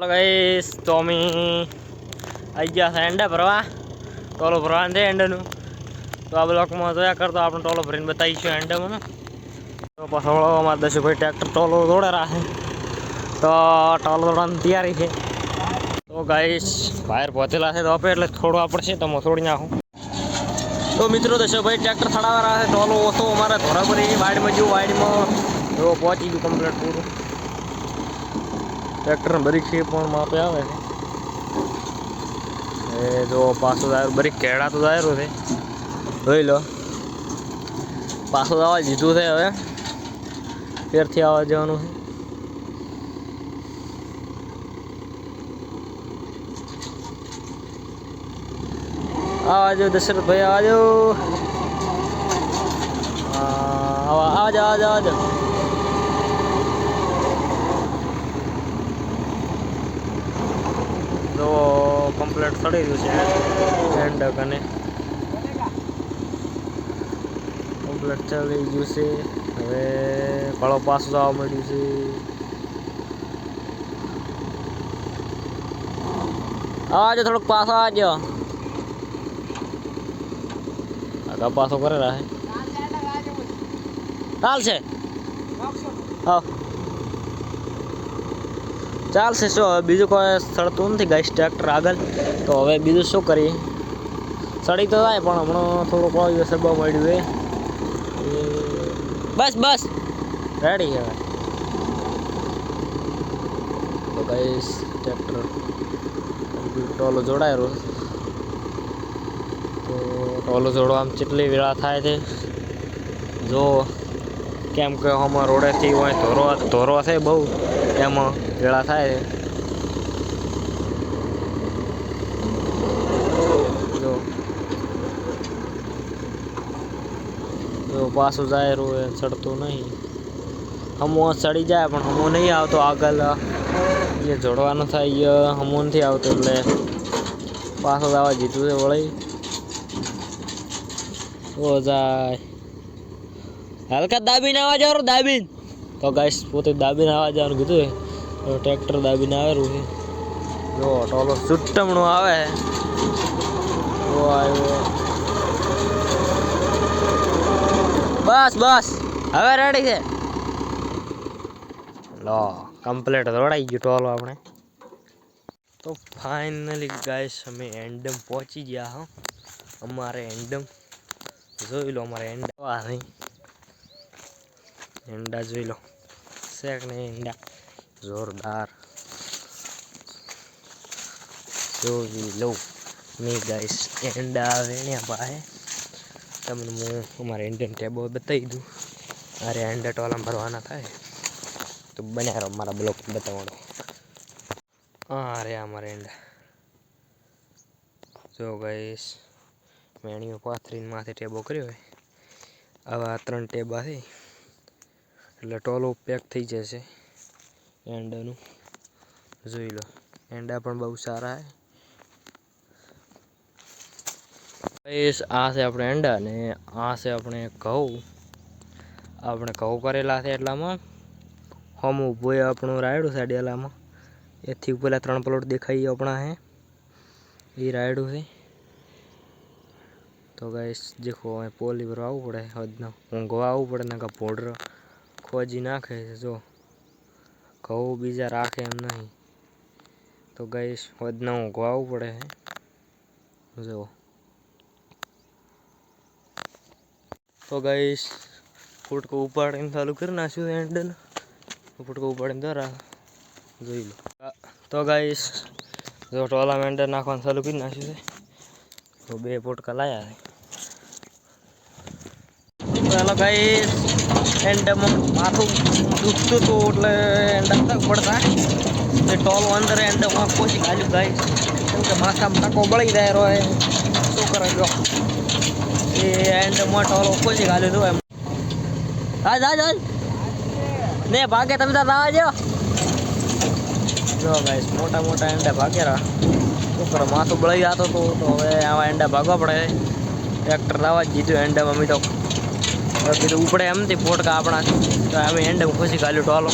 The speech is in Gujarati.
ચાલો ગાઈસ તો અમે આવી ગયા છે એંડા ભરવા. ટોલો ભરવાનું છે એંડાનું. તો આ બ્લોકમાં જોયા કરતો આપણે ટોલો ભરીને બતાવીશું એંડામાં. તો પાછો અમારા દશુભાઈ ટ્રેક્ટર ટોલો દોડે રાખે તો ટોલો દોડવાની તૈયારી છે. તો ગાઈસ બહાર પહોંચેલા છે તો આપે એટલે થોડું પડશે તો હું થોડી નાખું. તો મિત્રો દશોભાઈ ટ્રેક્ટર થડાવા છે. ટોલો ઓછો અમારે ધોરાપરી વાડીમાં જેવું વાડીમાં. પહોંચી ગયું કમ્પ્લીટ પૂરું. ટ્રેક્ટર બરીક છે પણ માપે આવે છે. એ જો પાછું દાયરું બરીક કેળા તો દાયરું છે. જોઈ લો. પાછું આવવા જીધું છે હવે. ફેરથી આવવા જવાનું છે. આવાજો દશરથભાઈ આવાજો. આવાજ આવાજ આવાજ તો કમ્પ્લીટ સડી રહ્યું છે. એન્ડ કને કમ્પ્લીટ ચાલી ગયું છે. હવે કળો પાછું જવા મળ્યું છે. આવજો થોડુંક પાછો આવજો. આગા પાછો કરે રહે ચાલશે. હા. ચાલશે શું હવે બીજું કોઈ સડતું નથી ગાઈસ, ટ્રેક્ટર આગળ. તો હવે બીજું શું કરીએ? સડી તો જાય, પણ હમણાં થોડુંક કોઈ સબા મળ્યું એ, બસ બસ. રેડી હવે. તો ગઈશ ટ્રેક્ટર. ટોલો જોડાયેલો. તો ટોલો જોડવા આમ કેટલી વેળા થાય છે. જો કેમ કે આમાં રોડેથી હોય ધોરો ધોરો છે બહુ. એમાં વેળા થાય. જો. જો પાછું જાય એ ચડતું નહીં. હમો ચડી જાય, પણ હમો નહીં આવતો આગળ. એ જોડવાનું થાય એ હમો નથી આવતો એટલે પાછો આવવા જીતું છે વળી. ઓ જાય. હલકા દાબીને આવવા જવાનું દાબીન. તો ગાઈસ પોતે દાબીને આવવા જવાનું કીધું તો ટ્રેક્ટર દાબીને આવેલું છે. જો, ટોલો સુટ્ટમણું આવે. જો આવ્યો. બસ બસ. હવે રેડી છે. લો કમ્પ્લીટ દોડાઈ ગયું ટોલો આપણે. તો ફાઇનલી ગાઈસ અમે એન્ડમ પહોંચી ગયા હો. અમારે એન્ડમ જોઈ લો અમારે એન્ડમ આ નહીં એંડા જોઈ લો. શેક ને ઈંડા જોરદાર. જોઈ લો નહીં ગાઈસ એંડા વેણ્યા ભાઈ તમને હું અમારે ઇન્ડિયન ટેબો બતાવી દઉં. અરે ઈંડા ટોલામાં ભરવાના થાય. તો બન્યા રહો મારા બ્લોક બતાવવાનો. હા રે અમારે ઈંડા જો ગાઈસ મેણીઓ પાથરીને માથે ટેબો કર્યો હોય. આવા ત્રણ ટેબા છે. એટલે ટોલો પેક થઈ જશે એંડાનું જોઈ લો એંડા પણ બહુ સારા આ છે આપણે એંડા ને આ છે આપણે ઘઉં. આપણે ઘઉં કરેલા છે એટલામાં. હોમ ઊભો આપણું રાયડું છે ડેલામાં. એથી પહેલાં ત્રણ પ્લોટ દેખાઈ આપણા હે. એ રાયડું છે. તો ગાઈસ, દેખો પોલી ભરવા આવવું પડે. હદનો. ઊંઘવા આવવું પડે ને કાં પોડર ખોજી નાખે જો. ઘઉં બીજા રાખે એમ નહીં. તો ગઈશ હદના ઊંઘવા આવવું પડે છે જો. તો ગઈશ, ફૂટકો ઉપાડીને ચાલુ કરી નાખ્યું એન્ડને ફૂટકો ઉપાડીને ધરા, જોઈ લો. તો ગાઈશ, જો ટોર્નામેન્ટ નાખવાનું ચાલુ કરી નાખ્યું છે. તો બે પોટકા લાયા છે. ચાલો ગાઈસ એન્ડમાં માથું દુખતું હતું એટલે એન્ડ તક પડતા. તે ટોલ અંદર એન્ડમાં કોશી કાઢ્યું ગાઈસ કેમ કે માથામાં ટકો બળી જાય રહ્યો શું કરે જો? એ એન્ડમાં ટોલ કોશી કાઢ્યું હતું એમ. હાજ હાજ હાજ ને ભાગે, તમે તાર ના આવજો જો ગાઈસ મોટા મોટા એંડા ભાગે શું કરો, માથું બળી જતો હતો તો હવે આવા એંડા ભાગવા પડે. ટ્રેક્ટર લાવવા જ જીધું એંડામાં મી તો હવે કીધું ઉપડે એમથી પોટકા આપણા. તો અમે એન્ડ ખુશી ખાલી ટોલો